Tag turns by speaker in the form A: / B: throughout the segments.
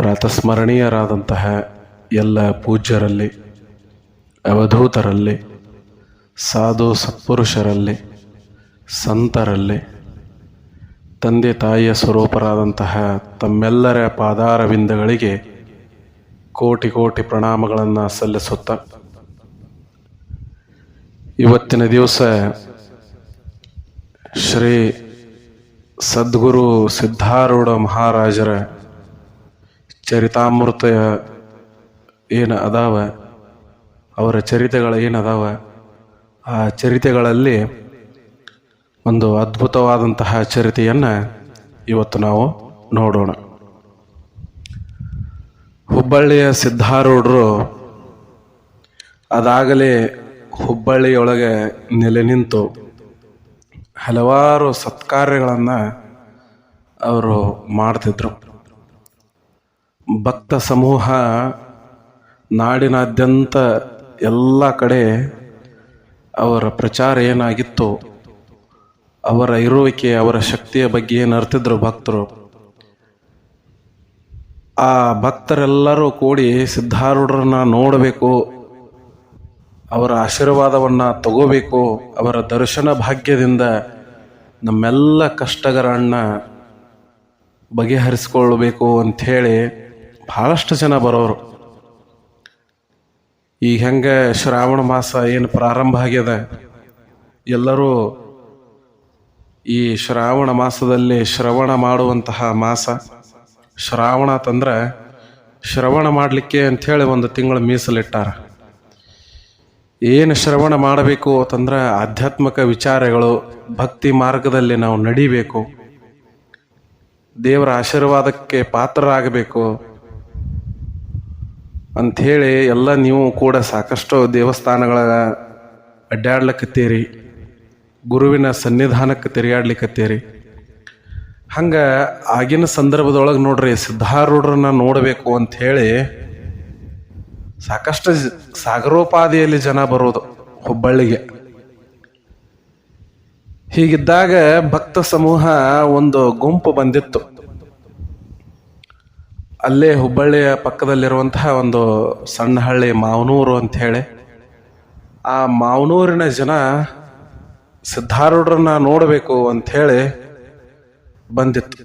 A: ಪ್ರಾತಸ್ಮರಣೀಯರಾದಂತಹ ಎಲ್ಲ ಪೂಜ್ಯರಲ್ಲಿ, ಅವಧೂತರಲ್ಲಿ, ಸಾಧು ಸತ್ಪುರುಷರಲ್ಲಿ, ಸಂತರಲ್ಲಿ, ತಂದೆ ತಾಯಿಯ ಸ್ವರೂಪರಾದಂತಹ ತಮ್ಮೆಲ್ಲರ ಪಾದಾರವಿಂದಗಳಿಗೆ ಕೋಟಿ ಕೋಟಿ ಪ್ರಣಾಮಗಳನ್ನು ಸಲ್ಲಿಸುತ್ತ ಇವತ್ತಿನ ದಿವಸ ಶ್ರೀ ಸದ್ಗುರು ಸಿದ್ಧಾರೂಢ ಮಹಾರಾಜರ ಚರಿತಾಮೃತ ಏನು ಅದಾವ, ಅವರ ಚರಿತೆಗಳು ಏನದಾವ ಆ ಚರಿತೆಗಳಲ್ಲಿ ಒಂದು ಅದ್ಭುತವಾದಂತಹ ಚರಿತೆಯನ್ನು ಇವತ್ತು ನಾವು ನೋಡೋಣ. ಹುಬ್ಬಳ್ಳಿಯ ಸಿದ್ಧಾರೂಢರು ಅದಾಗಲೇ ಹುಬ್ಬಳ್ಳಿಯೊಳಗೆ ನೆಲೆ ನಿಂತು ಹಲವಾರು ಸತ್ಕಾರ್ಯಗಳನ್ನು ಅವರು ಮಾಡ್ತಿದ್ರು. ಭಕ್ತ ಸಮೂಹ ನಾಡಿನಾದ್ಯಂತ ಎಲ್ಲ ಕಡೆ ಅವರ ಪ್ರಚಾರ ಏನಾಗಿತ್ತು, ಅವರ ಇರುವಿಕೆ, ಅವರ ಶಕ್ತಿಯ ಬಗ್ಗೆ ಏನು ಅರ್ತಿದ್ರು ಭಕ್ತರು. ಆ ಭಕ್ತರೆಲ್ಲರೂ ಕೂಡಿ ಸಿದ್ಧಾರೂಢರನ್ನ ನೋಡಬೇಕು, ಅವರ ಆಶೀರ್ವಾದವನ್ನು ತಗೋಬೇಕು, ಅವರ ದರ್ಶನ ಭಾಗ್ಯದಿಂದ ನಮ್ಮೆಲ್ಲ ಕಷ್ಟಗಳನ್ನ ಬಗೆಹರಿಸ್ಕೊಳ್ಬೇಕು ಅಂಥೇಳಿ ಭಾಳಷ್ಟು ಜನ ಬರೋರು. ಈಗ ಹೆಂಗೆ ಶ್ರಾವಣ ಮಾಸ ಏನು ಪ್ರಾರಂಭ ಆಗ್ಯದ, ಎಲ್ಲರೂ ಈ ಶ್ರಾವಣ ಮಾಸದಲ್ಲಿ ಶ್ರವಣ ಮಾಡುವಂತಹ ಮಾಸ. ಶ್ರಾವಣ ತಂದ್ರೆ ಶ್ರವಣ ಮಾಡಲಿಕ್ಕೆ ಅಂಥೇಳಿ ಒಂದು ತಿಂಗಳು ಮೀಸಲಿಟ್ಟಾರ. ಏನು ಶ್ರವಣ ಮಾಡಬೇಕು ಅಂತಂದ್ರೆ ಆಧ್ಯಾತ್ಮಿಕ ವಿಚಾರಗಳು, ಭಕ್ತಿ ಮಾರ್ಗದಲ್ಲಿ ನಾವು ನಡಿಬೇಕು. ದೇವರ ಆಶೀರ್ವಾದಕ್ಕೆ ಪಾತ್ರರಾಗಬೇಕು. ಅಂಥೇಳಿ ಎಲ್ಲ ನೀವು ಕೂಡ ಸಾಕಷ್ಟು ದೇವಸ್ಥಾನಗಳ ಅಡ್ಡಾಡ್ಲಿಕ್ಕತ್ತೀರಿ ಗುರುವಿನ ಸನ್ನಿಧಾನಕ್ಕೆ ತಿರುಗಾಡ್ಲಿಕ್ಕತ್ತೀರಿ ಹಂಗೆ ಆಗಿನ ಸಂದರ್ಭದೊಳಗೆ ನೋಡ್ರಿ, ಸಿದ್ಧಾರೂಢರನ್ನ ನೋಡಬೇಕು ಅಂಥೇಳಿ ಸಾಕಷ್ಟು ಸಾಗರೋಪಾದಿಯಲ್ಲಿ ಜನ ಬರೋದು ಹುಬ್ಬಳ್ಳಿಗೆ. ಹೀಗಿದ್ದಾಗ ಭಕ್ತ ಸಮೂಹ ಒಂದು ಗುಂಪು ಬಂದಿತ್ತು. ಅಲ್ಲೇ ಹುಬ್ಬಳ್ಳಿಯ ಪಕ್ಕದಲ್ಲಿರುವಂತಹ ಒಂದು ಸಣ್ಣ ಹಳ್ಳಿ ಮಾವನೂರು ಅಂತ ಹೇಳಿ. ಆ ಮಾವನೂರಿನ ಜನ ಸಿದ್ಧಾರೂಢರನ್ನ ನೋಡಬೇಕು ಅಂಥೇಳಿ ಬಂದಿತ್ತು.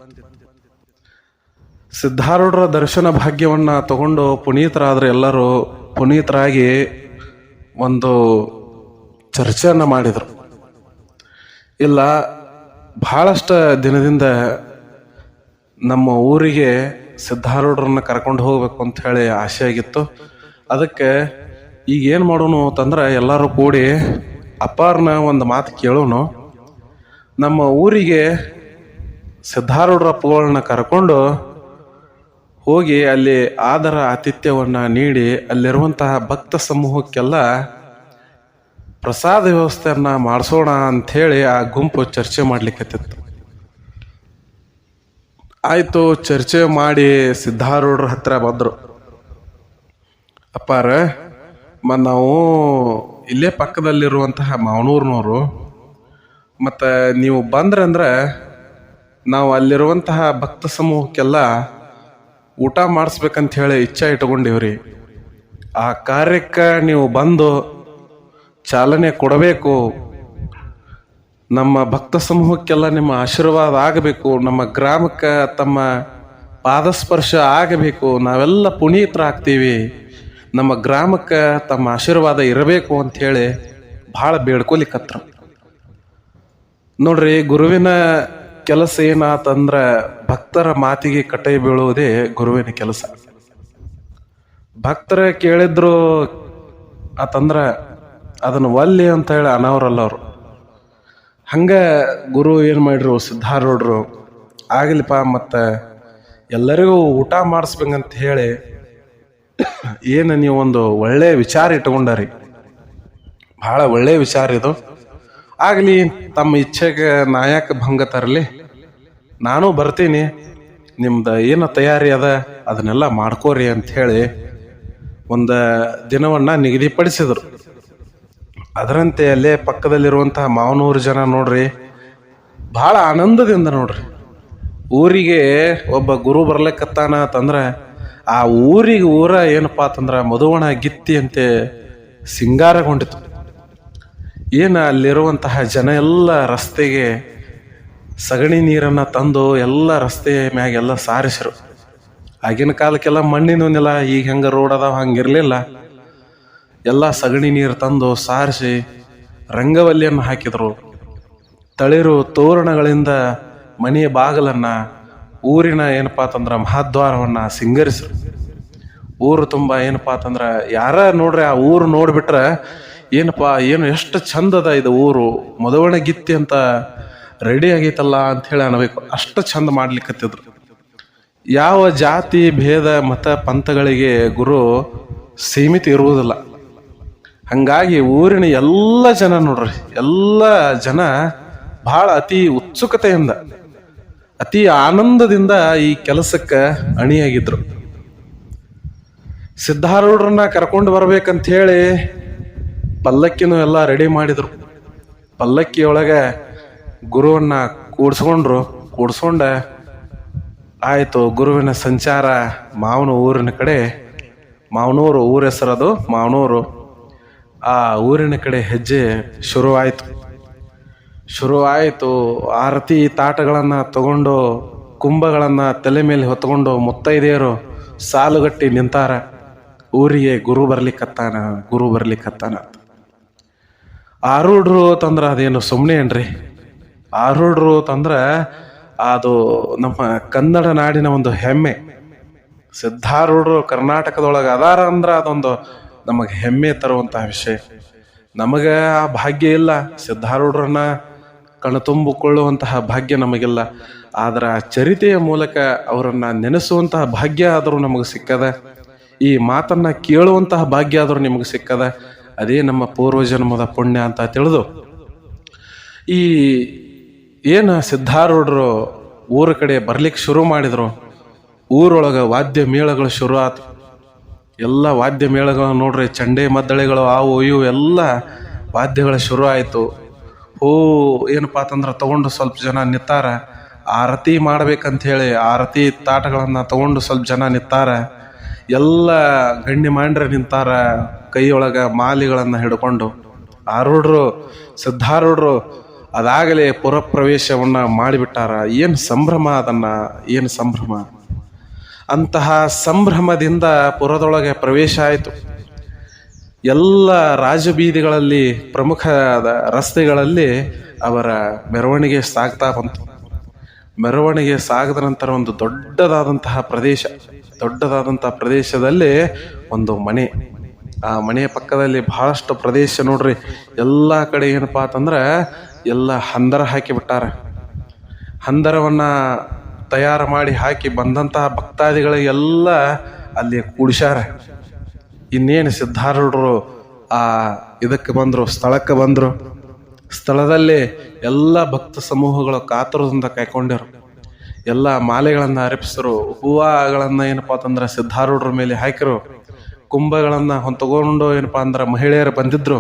A: ಸಿದ್ಧಾರೂಢರ ದರ್ಶನ ಭಾಗ್ಯವನ್ನ ತಗೊಂಡು ಪುನೀತರಾದ್ರೆ ಎಲ್ಲರೂ ಪುನೀತರಾಗಿ ಒಂದು ಚರ್ಚೆಯನ್ನು ಮಾಡಿದರು. ಇಲ್ಲ, ಬಹಳಷ್ಟು ದಿನದಿಂದ ನಮ್ಮ ಊರಿಗೆ ಸಿದ್ಧಾರೂಢರನ್ನ ಕರ್ಕೊಂಡು ಹೋಗ್ಬೇಕು ಅಂತ ಹೇಳಿ ಆಸೆ ಆಗಿತ್ತು. ಅದಕ್ಕೆ ಈಗ ಏನು ಮಾಡೋಣ ಅಂತಂದ್ರೆ ಎಲ್ಲರೂ ಕೂಡಿ ಅಪ್ಪಾರನ್ನ ಒಂದು ಮಾತು ಕೇಳೋಣ ನಮ್ಮ ಊರಿಗೆ ಸಿದ್ಧಾರೂಢರ ಅಪ್ಪಗಳನ್ನ ಕರ್ಕೊಂಡು ಹೋಗಿ ಅಲ್ಲಿ ಆದರ ಆತಿಥ್ಯವನ್ನು ನೀಡಿ ಅಲ್ಲಿರುವಂತಹ ಭಕ್ತ ಸಮೂಹಕ್ಕೆಲ್ಲ ಪ್ರಸಾದ ವ್ಯವಸ್ಥೆಯನ್ನು ಮಾಡಿಸೋಣ ಅಂಥೇಳಿ ಆ ಗುಂಪು ಚರ್ಚೆ ಮಾಡ್ಲಿಕ್ಕತ್ತಿತ್ತು ಆಯಿತು, ಚರ್ಚೆ ಮಾಡಿ ಸಿದ್ಧಾರೂಢರ ಹತ್ರ ಬಂದರು. ಅಪ್ಪಾರ, ಮ, ನಾವು ಇಲ್ಲೇ ಪಕ್ಕದಲ್ಲಿರುವಂತಹ ಮಾವನೂರ್ನವರು, ಮತ್ತು ನೀವು ಬಂದ್ರಂದ್ರೆ ನಾವು ಅಲ್ಲಿರುವಂತಹ ಭಕ್ತ ಸಮೂಹಕ್ಕೆಲ್ಲ ಊಟ ಮಾಡಿಸ್ಬೇಕಂತ ಹೇಳಿ ಇಚ್ಛೆ ಇಟ್ಕೊಂಡಿವ್ರಿ. ಆ ಕಾರ್ಯಕ್ಕೆ ನೀವು ಬಂದು ಚಾಲನೆ ಕೊಡಬೇಕು. ನಮ್ಮ ಭಕ್ತ ಸಮೂಹಕ್ಕೆಲ್ಲ ನಿಮ್ಮ ಆಶೀರ್ವಾದ ಆಗಬೇಕು, ನಮ್ಮ ಗ್ರಾಮಕ್ಕೆ ತಮ್ಮ ಪಾದಸ್ಪರ್ಶ ಆಗಬೇಕು, ನಾವೆಲ್ಲ ಪುನೀತರಾಗ್ತೀವಿ ನಮ್ಮ ಗ್ರಾಮಕ್ಕೆ ತಮ್ಮ ಆಶೀರ್ವಾದ ಇರಬೇಕು ಅಂಥೇಳಿ ಭಾಳ ಬೇಡ್ಕೊಲಿಕ್ಕತ್ರ ನೋಡ್ರಿ, ಗುರುವಿನ ಕೆಲಸ ಏನಾತಂದ್ರೆ ಭಕ್ತರ ಮಾತಿಗೆ ಕಟ್ಟೆ ಬೀಳುವುದೇ ಗುರುವಿನ ಕೆಲಸ. ಭಕ್ತರ ಕೇಳಿದ್ರು ಆತಂದ್ರೆ ಅದನ್ನು ಒಲ್ಲಿ ಅಂತ ಹೇಳಿ ಅನವರಲ್ಲ ಅವರು. ಹಂಗ ಗುರು ಏನು ಮಾಡಿರು ಸಿದ್ಧಾರೂಢರು ಆಗಲಿಪ್ಪ ಮತ್ತು ಎಲ್ಲರಿಗೂ ಊಟ ಮಾಡಿಸ್ಬೇಕಂತ ಹೇಳಿ ಏನು ನೀವು ಒಂದು ಒಳ್ಳೆ ವಿಚಾರ ಇಟ್ಕೊಂಡರಿ. ಬಹಳ ಒಳ್ಳೆ ವಿಚಾರ ಇದು. ಆಗಲಿ ತಮ್ಮ ಇಚ್ಛೆಗೆ ನಾಯಕ ಭಂಗ ತರಲಿ. ನಾನು ಬರ್ತೀನಿ. ನಿಮ್ದು ಏನು ತಯಾರಿ ಅದ, ಅದನ್ನೆಲ್ಲ ಮಾಡ್ಕೋರಿ ಹೇಳಿ ಒಂದು ದಿನವನ್ನ ನಿಗದಿಪಡಿಸಿದ್ರು. ಅದರಂತೆ ಅಲ್ಲೇ ಪಕ್ಕದಲ್ಲಿರುವಂತಹ ಮಾವನೂರು ಜನ ನೋಡ್ರಿ ಬಹಳ ಆನಂದದಿಂದ ನೋಡ್ರಿ. ಊರಿಗೆ ಒಬ್ಬ ಗುರು ಬರ್ಲಿಕ್ಕತ್ತಾನ ಅಂತಂದ್ರೆ, ಆ ಊರಿಗೆ ಊರ ಏನಪ್ಪಾ ಅಂತಂದ್ರ, ಮಧುವಣ ಗಿತ್ತಿ ಅಂತೆ ಸಿಂಗಾರಗೊಂಡಿತು ಏನು ಅಲ್ಲಿರುವಂತಹ ಜನ ಎಲ್ಲ ರಸ್ತೆಗೆ ಸಗಣಿ ನೀರನ್ನ ತಂದು ಎಲ್ಲ ರಸ್ತೆ ಮ್ಯಾಗೆಲ್ಲ ಸಾರಿಸರು. ಆಗಿನ ಕಾಲಕ್ಕೆಲ್ಲ ಮಣ್ಣಿನ ನೆಲ ಈಗ ಹೆಂಗ ರೋಡ್ ಅದಾವ ಹಂಗಿರ್ಲಿಲ್ಲ. ಎಲ್ಲ ಸಗಣಿ ನೀರು ತಂದು ಸಾರಿಸಿ ರಂಗವಲ್ಲಿಯನ್ನು ಹಾಕಿದರು. ತಳಿರು ತೋರಣಗಳಿಂದ ಮನೆಯ ಬಾಗಿಲನ್ನು ಊರಿನ ಏನಪ್ಪ ಅಂತಂದ್ರೆ ಮಹಾದ್ವಾರವನ್ನು ಸಿಂಗರಿಸ್ರು. ಊರು ತುಂಬ ಏನಪ್ಪಾ ಅಂತಂದ್ರೆ ಯಾರ ನೋಡ್ರಿ ಆ ಊರು ನೋಡಿಬಿಟ್ರೆ ಏನಪ್ಪಾ, ಏನು ಎಷ್ಟು ಚಂದದ ಇದು ಊರು ಮದವಣ ಗಿತ್ತಿ ಅಂತ ರೆಡಿ ಆಗೈತಲ್ಲ ಅಂತ ಹೇಳಿ ಅನ್ಬೇಕು. ಅಷ್ಟು ಚಂದ ಮಾಡ್ಲಿಕ್ಕತ್ತಿದ್ರು ಯಾವ ಜಾತಿ, ಭೇದ, ಮತ, ಪಂಥಗಳಿಗೆ ಗುರು ಸೀಮಿತ ಇರುವುದಿಲ್ಲ. ಹಂಗಾಗಿ ಊರಿನ ಎಲ್ಲ ಜನ ನೋಡ್ರಿ, ಎಲ್ಲ ಜನ ಬಹಳ ಅತಿ ಉತ್ಸುಕತೆಯಿಂದ, ಅತಿ ಆನಂದದಿಂದ ಈ ಕೆಲಸಕ್ಕೆ ಅಣಿಯಾಗಿದ್ರು. ಸಿದ್ಧಾರೂಢರನ್ನ ಕರ್ಕೊಂಡು ಬರ್ಬೇಕಂತ ಹೇಳಿ ಪಲ್ಲಕ್ಕಿನೂ ಎಲ್ಲ ರೆಡಿ ಮಾಡಿದ್ರು. ಪಲ್ಲಕ್ಕಿಯೊಳಗೆ ಗುರುವನ್ನ ಕೂಡ್ಸ್ಕೊಂಡ್ರು, ಕೂಡ್ಸ್ಕೊಂಡ ಆಯಿತು ಗುರುವಿನ ಸಂಚಾರ ಮಾವನ ಊರಿನ ಕಡೆ, ಮಾವನೂರು ಊರ ಹೆಸರದು ಮಾವನೂರು. ಆ ಊರಿನ ಕಡೆ ಹೆಜ್ಜೆ ಶುರುವಾಯಿತು. ಶುರುವಾಯಿತು ಆರತಿ ತಾಟಗಳನ್ನು ತಗೊಂಡು ಕುಂಭಗಳನ್ನು ತಲೆ ಮೇಲೆ ಹೊತ್ಕೊಂಡು ಮುತ್ತೈದೆಯರು ಸಾಲುಗಟ್ಟಿ ನಿಂತಾರ. ಊರಿಗೆ ಗುರು ಬರ್ಲಿಕ್ಕತ್ತಾನ ಗುರು ಬರ್ಲಿಕ್ಕತ್ತಾನ ಆರೂಢರು ತಂದ್ರೆ ಅದೇನು ಸುಮ್ಮನೆ ಏನ್ರಿ? ಆರೂಢರು ತಂದ್ರೆ ಅದು ನಮ್ಮ ಕನ್ನಡ ನಾಡಿನ ಒಂದು ಹೆಮ್ಮೆ. ಸಿದ್ಧಾರೂಢರು ಕರ್ನಾಟಕದೊಳಗೆ ಅದಾರ ಅಂದ್ರೆ ಅದೊಂದು ನಮಗೆ ಹೆಮ್ಮೆ ತರುವಂತಹ ವಿಷಯ. ನಮಗೆ ಆ ಭಾಗ್ಯ ಇಲ್ಲ. ಸಿದ್ಧಾರೂಢರನ್ನ ಕಣ್ತುಂಬಿಕೊಳ್ಳುವಂತಹ ಭಾಗ್ಯ ನಮಗಿಲ್ಲ. ಆದ್ರೆ ಆ ಚರಿತೆಯ ಮೂಲಕ ಅವರನ್ನ ನೆನೆಸುವಂತಹ ಭಾಗ್ಯ ಆದರೂ ನಮಗೆ ಸಿಕ್ಕದ. ಈ ಮಾತನ್ನ ಕೇಳುವಂತಹ ಭಾಗ್ಯ ಆದರೂ ನಿಮಗೆ ಸಿಕ್ಕದ. ಅದೇ ನಮ್ಮ ಪೂರ್ವಜನ್ಮದ ಪುಣ್ಯ ಅಂತ ತಿಳಿದು, ಈ ಏನು ಸಿದ್ಧಾರೂಢರು ಊರ ಕಡೆ ಬರ್ಲಿಕ್ಕೆ ಶುರು ಮಾಡಿದ್ರು? ಊರೊಳಗೆ ವಾದ್ಯ ಮೇಳಗಳು ಶುರು ಆತು. ಎಲ್ಲ ವಾದ್ಯ ಮೇಳಗಳು ನೋಡ್ರಿ, ಚಂಡೆ ಮದ್ದಳೆಗಳು ಅವು ಇವು ಎಲ್ಲ ವಾದ್ಯಗಳು ಶುರು ಆಯಿತು. ಹೂ, ಏನಪ್ಪಾ ಅಂತಂದ್ರೆ ತಗೊಂಡು ಸ್ವಲ್ಪ ಜನ ನಿತ್ತಾರ. ಆರತಿ ಮಾಡ್ಬೇಕಂತ ಹೇಳಿ ಆರತಿ ತಾಟಗಳನ್ನು ತಗೊಂಡು ಸ್ವಲ್ಪ ಜನ ನಿತ್ತಾರ. ಎಲ್ಲ ಗಣ್ಯ ಮಾಂಡ್ರೆ ನಿಂತಾರ ಕೈಯೊಳಗೆ ಮಾಲಿಗಳನ್ನು ಹಿಡ್ಕೊಂಡು. ಆರೂಢರು, ಸಿದ್ಧಾರೂಢರು ಅದಾಗಲೇ ಪುರಪ್ರವೇಶವನ್ನು ಮಾಡಿಬಿಟ್ಟಾರ. ಏನು ಸಂಭ್ರಮ ಅದನ್ನು, ಏನು ಸಂಭ್ರಮ? ಅಂತಹ ಸಂಭ್ರಮದಿಂದ ಪುರದೊಳಗೆ ಪ್ರವೇಶ ಆಯಿತು. ಎಲ್ಲ ರಾಜಬೀದಿಗಳಲ್ಲಿ ಪ್ರಮುಖ ರಸ್ತೆಗಳಲ್ಲಿ ಅವರ ಮೆರವಣಿಗೆ ಸಾಗ್ತಾ ಬಂತು. ಮೆರವಣಿಗೆ ಸಾಗದ ನಂತರ ಒಂದು ದೊಡ್ಡದಾದಂತಹ ಪ್ರದೇಶ, ದೊಡ್ಡದಾದಂತಹ ಪ್ರದೇಶದಲ್ಲಿ ಒಂದು ಮನೆ. ಆ ಮನೆಯ ಪಕ್ಕದಲ್ಲಿ ಬಹಳಷ್ಟು ಪ್ರದೇಶ ನೋಡ್ರಿ. ಎಲ್ಲ ಕಡೆ ಏನಪ್ಪಾ ಅಂತಂದ್ರೆ ಎಲ್ಲ ಹಂದರ ಹಾಕಿ ಬಿಟ್ಟಾರ. ಹಂದರವನ್ನ ತಯಾರು ಮಾಡಿ ಹಾಕಿ ಬಂದಂತಹ ಭಕ್ತಾದಿಗಳಿಗೆಲ್ಲ ಅಲ್ಲಿ ಕೂಡಿಸ್ಯಾರ. ಇನ್ನೇನು ಸಿದ್ಧಾರೂಢರು ಆ ಇದಕ್ಕೆ ಬಂದರು, ಸ್ಥಳಕ್ಕೆ ಬಂದರು. ಸ್ಥಳದಲ್ಲಿ ಎಲ್ಲ ಭಕ್ತ ಸಮೂಹಗಳು ಕಾತುರದಿಂದ ಕೈಕೊಂಡರು ಎಲ್ಲ ಮಾಲೆಗಳನ್ನು ಅರ್ಪಿಸಿದ್ರು ಹೂವಗಳನ್ನು ಏನಪ್ಪ ಅಂತಂದ್ರೆ ಸಿದ್ಧಾರೂಢರ ಮೇಲೆ ಹಾಕಿರು ಕುಂಭಗಳನ್ನು ಹೊಂದ್ ತಗೊಂಡು ಏನಪ್ಪಾ ಅಂದ್ರೆ ಮಹಿಳೆಯರು ಬಂದಿದ್ದರು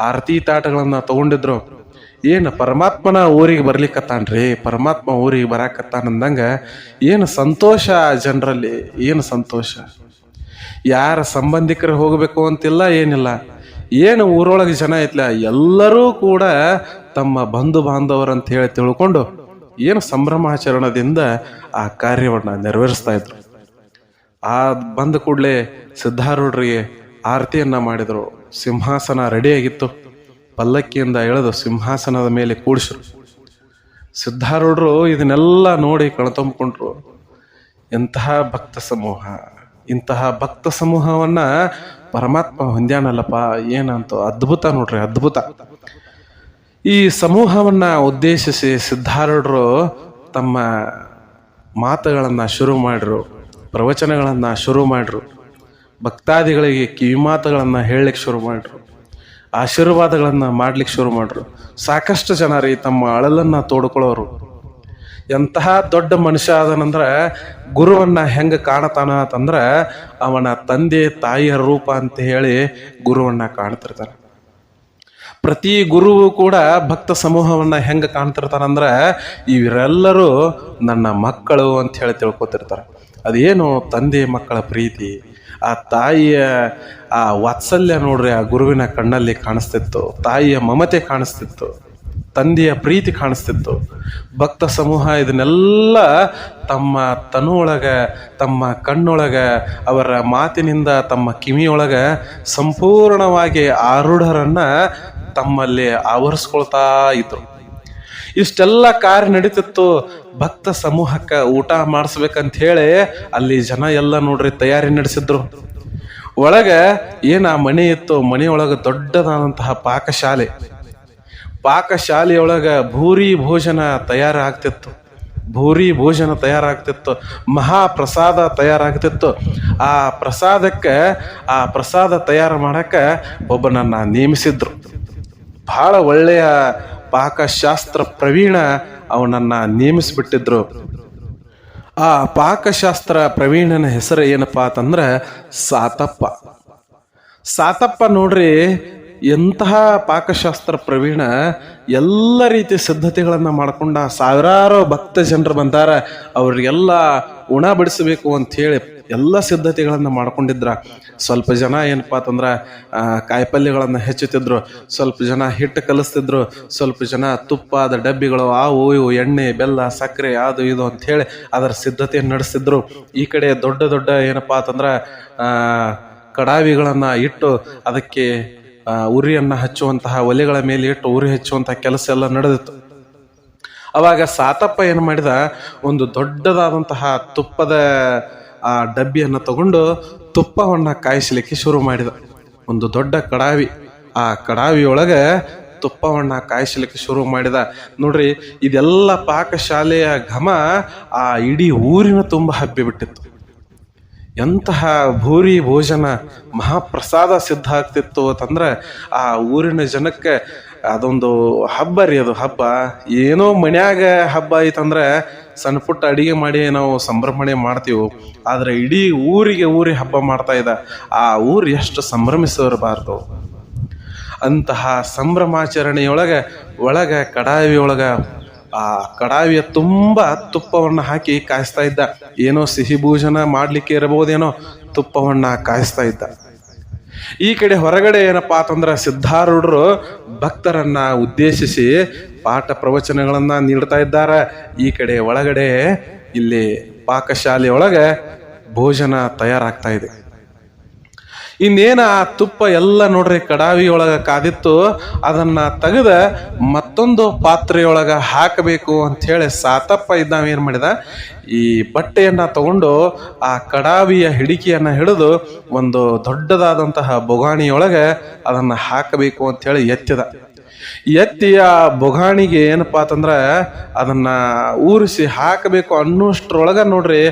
A: ಆರತಿ ತಾಟಗಳನ್ನು ತಗೊಂಡಿದ್ರು. ಏನು ಪರಮಾತ್ಮನ ಊರಿಗೆ ಬರ್ಲಿಕ್ಕತ್ತಾನ್ರಿ ಪರಮಾತ್ಮ ಊರಿಗೆ ಬರಾಕತ್ತಾನಂದಂಗ ಏನು ಸಂತೋಷ ಜನರಲ್ಲಿ? ಏನು ಸಂತೋಷ? ಯಾರ ಸಂಬಂಧಿಕರು ಹೋಗಬೇಕು ಅಂತಿಲ್ಲ, ಏನಿಲ್ಲ. ಏನು ಊರೊಳಗೆ ಜನ ಐತ್ಲ? ಎಲ್ಲರೂ ಕೂಡ ತಮ್ಮ ಬಂಧು ಬಾಂಧವರಂತ ಹೇಳಿ ತಿಳ್ಕೊಂಡು ಏನು ಸಂಭ್ರಮಾಚರಣದಿಂದ ಆ ಕಾರ್ಯವನ್ನು ನೆರವೇರಿಸ್ತಾ ಇದ್ರು. ಆ ಬಂದ ಕೂಡಲೇ ಸಿದ್ಧಾರೂಢರಿಗೆ ಆರತಿಯನ್ನ ಮಾಡಿದ್ರು. ಸಿಂಹಾಸನ ರೆಡಿಯಾಗಿತ್ತು ಪಲ್ಲಕ್ಕಿಯಿಂದ ಎಳೆದು ಸಿಂಹಾಸನದ ಮೇಲೆ ಕೂಡಿಸ್ರು. ಸಿದ್ಧಾರೂಢರು ಇದನ್ನೆಲ್ಲ ನೋಡಿ ಕಣ್ತಂಬ್ಕೊಂಡ್ರು. ಎಂತಹ ಭಕ್ತ ಸಮೂಹ, ಇಂತಹ ಭಕ್ತ ಸಮೂಹವನ್ನ ಪರಮಾತ್ಮ ಹೊಂದ್ಯಾನಲ್ಲಪ್ಪ, ಏನಂತ ಅದ್ಭುತ ನೋಡ್ರಿ, ಅದ್ಭುತ. ಈ ಸಮೂಹವನ್ನ ಉದ್ದೇಶಿಸಿ ಸಿದ್ಧಾರೂಢರು ತಮ್ಮ ಮಾತುಗಳನ್ನ ಶುರು ಮಾಡ್ರು ಪ್ರವಚನಗಳನ್ನ ಶುರು ಮಾಡ್ರು ಭಕ್ತಾದಿಗಳಿಗೆ ಕಿವಿಮಾತುಗಳನ್ನು ಹೇಳಲಿಕ್ಕೆ ಶುರು ಮಾಡ್ರು ಆಶೀರ್ವಾದಗಳನ್ನು ಮಾಡ್ಲಿಕ್ಕೆ ಶುರು ಮಾಡ್ರು. ಸಾಕಷ್ಟು ಜನ ರೀ ತಮ್ಮ ಅಳಲನ್ನು ತೋಡ್ಕೊಳ್ಳೋರು. ಎಂತಹ ದೊಡ್ಡ ಮನುಷ್ಯ ಆದನಂದ್ರೆ ಗುರುವನ್ನ ಹೆಂಗೆ ಕಾಣತಾನ ಅಂತಂದ್ರೆ ಅವನ ತಂದೆ ತಾಯಿಯ ರೂಪ ಅಂತ ಹೇಳಿ ಗುರುವನ್ನ ಕಾಣ್ತಿರ್ತಾನೆ ಪ್ರತಿ ಗುರುವು ಕೂಡ ಭಕ್ತ ಸಮೂಹವನ್ನ ಹೆಂಗೆ ಕಾಣ್ತಿರ್ತಾನಂದ್ರೆ ಇವರೆಲ್ಲರೂ ನನ್ನ ಮಕ್ಕಳು ಅಂತ ಹೇಳಿ ತಿಳ್ಕೊತಿರ್ತಾರೆ. ಅದೇನು ತಂದೆ ಮಕ್ಕಳ ಪ್ರೀತಿ? ಆ ತಾಯಿಯ ಆ ವಾತ್ಸಲ್ಯ ನೋಡ್ರಿ, ಆ ಗುರುವಿನ ಕಣ್ಣಲ್ಲಿ ಕಾಣಿಸ್ತಿತ್ತು. ತಾಯಿಯ ಮಮತೆ ಕಾಣಿಸ್ತಿತ್ತು. ತಂದೆಯ ಪ್ರೀತಿ ಕಾಣಿಸ್ತಿತ್ತು. ಭಕ್ತ ಸಮೂಹ ಇದನ್ನೆಲ್ಲ ತಮ್ಮ ತನುವೊಳಗ ತಮ್ಮ ಕಣ್ಣೊಳಗ, ಅವರ ಮಾತಿನಿಂದ, ತಮ್ಮ ಕಿವಿಯೊಳಗ ಸಂಪೂರ್ಣವಾಗಿ ಆರೂಢರನ್ನ ತಮ್ಮಲ್ಲಿ ಆವರಿಸ್ಕೊಳ್ತಾ ಇದ್ರು. ಇಷ್ಟೆಲ್ಲ ಕಾರ್ಯ ನಡೀತಿತ್ತು. ಭಕ್ತ ಸಮೂಹಕ್ಕೆ ಊಟ ಮಾಡಿಸ್ಬೇಕಂತ ಹೇಳಿ ಅಲ್ಲಿ ಜನ ಎಲ್ಲ ನೋಡ್ರಿ ತಯಾರಿ ನಡೆಸಿದ್ರು. ಒಳಗ ಏನ ಮನೆ ಇತ್ತು? ಮನೆಯೊಳಗ ದೊಡ್ಡದಾದಂತಹ ಪಾಕಶಾಲೆ. ಪಾಕಶಾಲೆಯೊಳಗ ಭೂರಿ ಭೋಜನ ತಯಾರಾಗ್ತಿತ್ತು. ಭೂರಿ ಭೋಜನ ತಯಾರಾಗ್ತಿತ್ತು. ಮಹಾಪ್ರಸಾದ ತಯಾರಾಗ್ತಿತ್ತು. ಆ ಪ್ರಸಾದಕ್ಕೆ, ಆ ಪ್ರಸಾದ ತಯಾರು ಮಾಡಕ್ಕೆ ಒಬ್ಬನನ್ನ ನೇಮಿಸಿದ್ರು. ಬಹಳ ಒಳ್ಳೆಯ ಪಾಕಶಾಸ್ತ್ರ ಪ್ರವೀಣ ಅವನನ್ನ ನೇಮಿಸಿಬಿಟ್ಟಿದ್ರು. ಆ ಪಾಕಶಾಸ್ತ್ರ ಪ್ರವೀಣನ ಹೆಸರು ಏನಪ್ಪಾ ಅಂತಂದ್ರೆ ಸಾತಪ್ಪ. ಸಾತಪ್ಪ ನೋಡ್ರಿ, ಎಂತಹ ಪಾಕಶಾಸ್ತ್ರ ಪ್ರವೀಣ ಎಲ್ಲ ರೀತಿ ಸಿದ್ಧತೆಗಳನ್ನು ಮಾಡ್ಕೊಂಡ ಸಾವಿರಾರು ಭಕ್ತ ಜನರು ಬಂದಾರ, ಅವ್ರಿಗೆಲ್ಲ ಉಣ ಬಡಿಸಬೇಕು ಅಂತ ಹೇಳಿ ಎಲ್ಲ ಸಿದ್ಧತೆಗಳನ್ನು ಮಾಡ್ಕೊಂಡಿದ್ರ. ಸ್ವಲ್ಪ ಜನ ಏನಪ್ಪಾ ಅಂತಂದ್ರೆ ಕಾಯಿಪಲ್ಯಗಳನ್ನು ಹೆಚ್ಚುತ್ತಿದ್ರು, ಸ್ವಲ್ಪ ಜನ ಹಿಟ್ಟು ಕಲಿಸ್ತಿದ್ರು, ಸ್ವಲ್ಪ ಜನ ತುಪ್ಪದ ಡಬ್ಬಿಗಳು, ಆವು ಇವು, ಎಣ್ಣೆ, ಬೆಲ್ಲ, ಸಕ್ಕರೆ, ಅದು ಇದು ಅಂತ ಹೇಳಿ ಅದರ ಸಿದ್ಧತೆ ನಡೆಸ್ತಿದ್ರು. ಈ ಕಡೆ ದೊಡ್ಡ ದೊಡ್ಡ ಏನಪ್ಪಾ ಅಂತಂದ್ರೆ ಕಡಾವಿಗಳನ್ನು ಇಟ್ಟು ಅದಕ್ಕೆ ಉರಿಯನ್ನ ಹಚ್ಚುವಂತಹ ಒಲೆಗಳ ಮೇಲೆ ಇಟ್ಟು ಉರಿ ಹಚ್ಚುವಂತಹ ಕೆಲಸ ಎಲ್ಲ ನಡೆದಿತ್ತು. ಅವಾಗ ಸಾತಪ್ಪ ಏನು ಮಾಡಿದ, ಒಂದು ದೊಡ್ಡದಾದಂತಹ ತುಪ್ಪದ ಆ ಡಬ್ಬಿಯನ್ನು ತಗೊಂಡು ತುಪ್ಪವನ್ನ ಕಾಯಿಸಲಿಕ್ಕೆ ಶುರು ಮಾಡಿದ ಒಂದು ದೊಡ್ಡ ಕಡಾವಿ. ಆ ಕಡಾವಿಯೊಳಗೆ ತುಪ್ಪವನ್ನ ಕಾಯಿಸಲಿಕ್ಕೆ ಶುರು ಮಾಡಿದ. ನೋಡ್ರಿ, ಇದೆಲ್ಲ ಪಾಕಶಾಲೆಯ ಘಮ ಆ ಇಡೀ ಊರಿನ ತುಂಬ ಹಬ್ಬಿ ಬಿಟ್ಟಿತ್ತು ಎಂತಹ ಭೂರಿ ಭೋಜನ, ಮಹಾಪ್ರಸಾದ ಸಿದ್ಧ ಆಗ್ತಿತ್ತು ಅಂತಂದ್ರೆ ಆ ಊರಿನ ಜನಕ್ಕೆ ಅದೊಂದು ಹಬ್ಬ ರೀ ಅದು ಹಬ್ಬ. ಏನೋ ಮನ್ಯಾಗ ಹಬ್ಬ ಐತಂದ್ರೆ ಸಣ್ಣ ಪುಟ್ಟ ಅಡಿಗೆ ಮಾಡಿ ನಾವು ಸಂಭ್ರಮಣೆ ಮಾಡ್ತೀವಿ, ಆದ್ರೆ ಇಡೀ ಊರಿಗೆ ಊರಿ ಹಬ್ಬ ಮಾಡ್ತಾ ಇದ್ದ, ಆ ಊರು ಎಷ್ಟು ಸಂಭ್ರಮಿಸಿರಬಾರ್ದು ಅಂತಹ ಸಂಭ್ರಮಾಚರಣೆಯೊಳಗೆ, ಒಳಗೆ ಕಡಾವಿ ಒಳಗ, ಆ ಕಡಾವಿಯ ತುಂಬ ತುಪ್ಪವನ್ನು ಹಾಕಿ ಕಾಯಿಸ್ತಾ ಇದ್ದ. ಏನೋ ಸಿಹಿ ಭೋಜನ ಮಾಡಲಿಕ್ಕೆ ಇರಬಹುದೇನೋ, ತುಪ್ಪವನ್ನು ಕಾಯಿಸ್ತಾ ಇದ್ದ. ಈ ಕಡೆ ಹೊರಗಡೆ ಏನಪ್ಪಾ ಅಂತಂದ್ರೆ ಸಿದ್ಧಾರೂಢರು ಭಕ್ತರನ್ನ ಉದ್ದೇಶಿಸಿ ಪಾಠ ಪ್ರವಚನಗಳನ್ನ ನೀಡ್ತಾ ಇದ್ದಾರೆ. ಈ ಕಡೆ ಒಳಗಡೆ ಇಲ್ಲಿ ಪಾಕಶಾಲೆಯೊಳಗೆ ಭೋಜನ ತಯಾರಾಗ್ತಾ ಇದೆ. ಇನ್ನೇನ ಆ ತುಪ್ಪ ಎಲ್ಲ ನೋಡ್ರಿ ಕಡಾವಿ ಕಾದಿತ್ತು, ಅದನ್ನ ತೆಗೆದ ಮತ್ತೊಂದು ಪಾತ್ರೆಯೊಳಗ ಹಾಕಬೇಕು ಅಂತ ಹೇಳಿ ಸಾತಪ್ಪ ಇದ್ದಾವ ಏನ್ ಮಾಡಿದ? ಈ ಬಟ್ಟೆಯನ್ನ ತಗೊಂಡು ಆ ಕಡಾವಿಯ ಹಿಡಿಕೆಯನ್ನ ಹಿಡಿದು ಒಂದು ದೊಡ್ಡದಾದಂತಹ ಬೊಗಾಣಿಯೊಳಗೆ ಅದನ್ನ ಹಾಕಬೇಕು ಅಂತ ಹೇಳಿ ಎತ್ತಿದ. ಎತ್ತಿ ಆ ಬೊಗಾಣಿಗೆ ಏನಪ್ಪಾ ಅಂತಂದ್ರೆ ಅದನ್ನ ಊರಿಸಿ ಹಾಕಬೇಕು ಅನ್ನೋಷ್ಟ್ರೊಳಗ ನೋಡ್ರಿ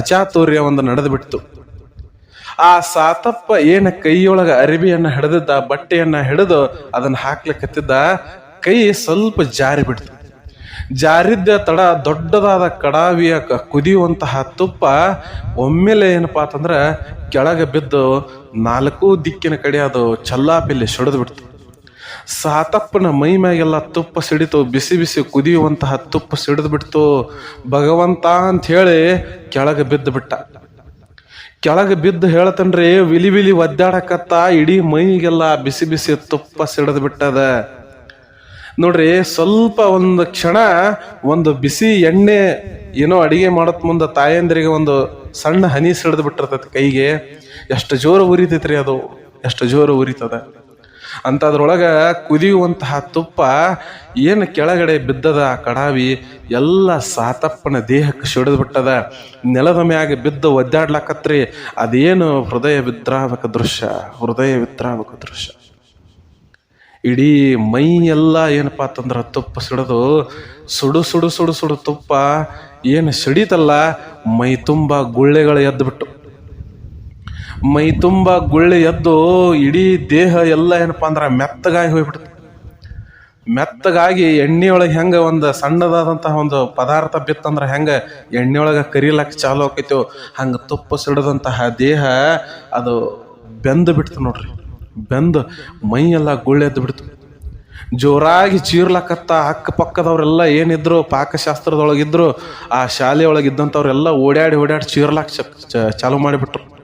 A: ಅಚಾತುರ್ಯ ಒಂದು ನಡೆದು ಬಿಡ್ತು ಆ ಸಾತಪ್ಪ ಏನ ಕೈಯೊಳಗ ಅರಿಬಿಯನ್ನ ಹಿಡಿದಿದ್ದ, ಬಟ್ಟೆಯನ್ನ ಹಿಡಿದು ಅದನ್ನ ಹಾಕ್ಲಿಕ್ಕತ್ತಿದ್ದ ಕೈ ಸ್ವಲ್ಪ ಜಾರಿ ಬಿಡ್ತು. ಜಾರಿದ್ದ ತಡ ದೊಡ್ಡದಾದ ಕಡಾವಿಯ ಕುದಿಯುವಂತಹ ತುಪ್ಪ ಒಮ್ಮೆಲೆ ಏನಪ್ಪಾ ಅಂತಂದ್ರೆ ಕೆಳಗೆ ಬಿದ್ದು ನಾಲ್ಕು ದಿಕ್ಕಿನ ಕಡೆ ಅದು ಚಲ್ಲಾಪಿಲ್ಲಿ ಸಿಡಿದು ಬಿಡ್ತು. ಸಾತಪ್ಪನ ಮೈ ಮ್ಯಾಗೆಲ್ಲ ತುಪ್ಪ ಸಿಡಿತು, ಬಿಸಿ ಬಿಸಿ ಕುದಿಯುವಂತಹ ತುಪ್ಪ ಸಿಡಿದು ಬಿಡ್ತು. ಭಗವಂತ ಅಂತ ಹೇಳಿ ಕೆಳಗೆ ಬಿದ್ದು ಬಿಟ್ಟ. ಕೆಳಗೆ ಬಿದ್ದು ಹೇಳ್ತನ್ರಿ, ವಿಲಿ ವಿಲಿ ಒದ್ದಾಡಕತ್ತ, ಇಡೀ ಮೈಗೆಲ್ಲ ಬಿಸಿ ಬಿಸಿ ತುಪ್ಪ ಸಿಡಿದು ಬಿಟ್ಟದ. ನೋಡ್ರಿ, ಸ್ವಲ್ಪ ಒಂದು ಕ್ಷಣ ಒಂದು ಬಿಸಿ ಎಣ್ಣೆ ಏನೋ ಅಡಿಗೆ ಮಾಡತ್ ಮುಂದೆ ತಾಯಂದ್ರಿಗೆ ಒಂದು ಸಣ್ಣ ಹನಿ ಸಿಡಿದು ಬಿಟ್ಟಿರ್ತೈತಿ ಕೈಗೆ. ಎಷ್ಟು ಜೋರು ಉರಿತೈತ್ರಿ ಅದು, ಎಷ್ಟು ಜೋರು ಉರಿತದ. ಅಂಥದ್ರೊಳಗ ಕುದಿಯುವಂತಹ ತುಪ್ಪ ಏನು ಕೆಳಗಡೆ ಬಿದ್ದದ ಆ ಕಡಾವಿ ಎಲ್ಲ ಸಾತಪ್ಪನ ದೇಹಕ್ಕೆ ಸಿಡಿದು ಬಿಟ್ಟದ ನೆಲದ ಮ್ಯಾಗ ಬಿದ್ದು ಒದ್ದಾಡ್ಲಕತ್ರಿ. ಅದೇನು ಹೃದಯ ವಿದ್ರಾವಕ ದೃಶ್ಯ? ಹೃದಯ ವಿದ್ರಾವಕ ದೃಶ್ಯ. ಇಡೀ ಮೈ ಎಲ್ಲ ಏನಪ್ಪಾ ಅಂತಂದ್ರೆ ತುಪ್ಪ ಸಿಡಿದು, ಸುಡು ಸುಡು ಸುಡು ಸುಡು ತುಪ್ಪ ಏನು ಸಿಡಿತಲ್ಲ, ಮೈ ತುಂಬ ಗುಳ್ಳೆಗಳು ಎದ್ದು ಬಿಟ್ಟು ಮೈ ತುಂಬ ಗುಳ್ಳೆ ಎದ್ದು ಇಡೀ ದೇಹ ಎಲ್ಲ ಏನಪ್ಪ ಅಂದ್ರೆ ಮೆತ್ತಗಾಗಿ ಹೋಗ್ಬಿಡ್ತು. ಮೆತ್ತಗಾಗಿ ಎಣ್ಣೆ ಒಳಗೆ ಹೆಂಗೆ ಒಂದು ಸಣ್ಣದಾದಂತಹ ಒಂದು ಪದಾರ್ಥ ಬಿತ್ತಂದ್ರೆ ಹೆಂಗೆ ಎಣ್ಣೆ ಒಳಗೆ ಕರಿಲಕ್ಕೆ ಚಾಲು ಆಕೈತೋ, ಹಂಗೆ ತುಪ್ಪ ಸಿಡದಂತಹ ದೇಹ ಅದು ಬೆಂದು ಬಿಡ್ತು ನೋಡ್ರಿ. ಬೆಂದು ಮೈಯೆಲ್ಲ ಗುಳ್ಳೆದ್ದು ಬಿಡ್ತು. ಜೋರಾಗಿ ಚೀರ್ಲಕತ್ತ ಅಕ್ಕಪಕ್ಕದವರೆಲ್ಲ ಏನಿದ್ರು, ಪಾಕಶಾಸ್ತ್ರದೊಳಗಿದ್ರು, ಆ ಶಾಲೆಯೊಳಗಿದ್ದಂಥವ್ರೆಲ್ಲ ಓಡಾಡಿ ಓಡ್ಯಾಡಿ ಚೀರ್ಲಾಕ್ ಚಾಲು ಮಾಡಿಬಿಟ್ರು.